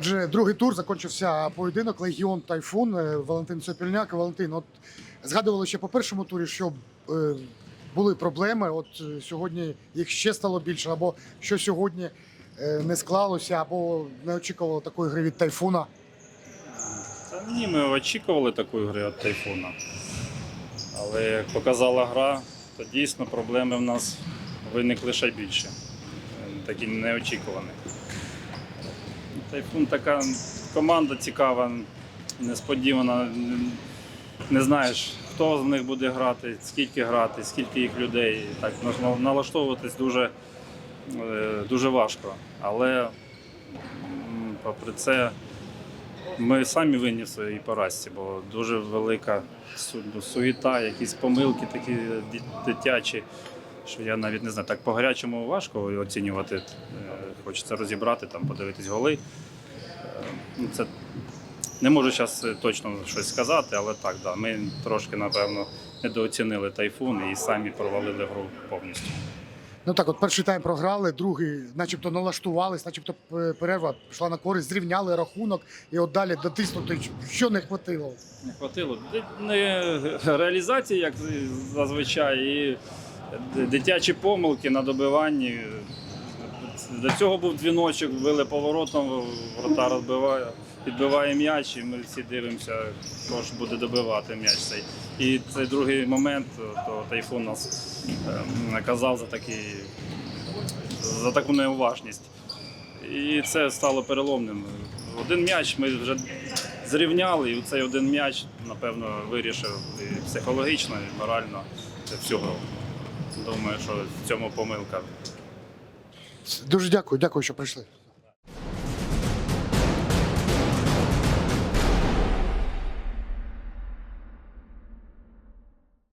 Отже, другий тур закінчився поєдинок Легіон Тайфун. Е, Валентин Цопільняк. Валентин, от згадували ще по першому турі, що е, були проблеми. От е, сьогодні їх ще стало більше, або що сьогодні е, не склалося, або не очікували такої гри від тайфуна. Та ні, ми очікували такої гри від тайфуна. Але як показала гра, то дійсно проблеми в нас виникли ще більше. Е, Такі неочікувані. Тайфун така команда цікава, несподівана. Не знаєш, хто з них буде грати, скільки грати, скільки їх людей. Так налаштовуватись дуже, е, дуже важко. Але попри це. Ми самі винні в своїй поразці, бо дуже велика су- ну, суєта, якісь помилки такі дитячі, що я навіть не знаю, так по-гарячому важко оцінювати. Е, Хочеться розібрати, там, подивитись голи. Е, ну, Це не можу зараз точно щось сказати, але так, да, ми трошки, напевно, недооцінили тайфун і самі провалили гру повністю. Ну так, от перший тайм програли, другий, начебто, налаштувались, начебто е, перерва пішла на користь, зрівняли рахунок і от далі дотиснути. Що не хватило? Не хватило. Не реалізації, як зазвичай, і дитячі помилки на добиванні. До цього був дзвіночок, били поворотом, вратар відбиває, відбиває м'яч, і ми всі дивимося, хто ж буде добивати м'яч цей. І цей другий момент, то тайфун нас ем, наказав за такий, за таку неуважність. І це стало переломним. Один м'яч ми вже зрівняли, і цей один м'яч, напевно, вирішив і психологічно, і морально всю гру. Думаю, що в цьому помилка. Дуже дякую, дякую, що прийшли.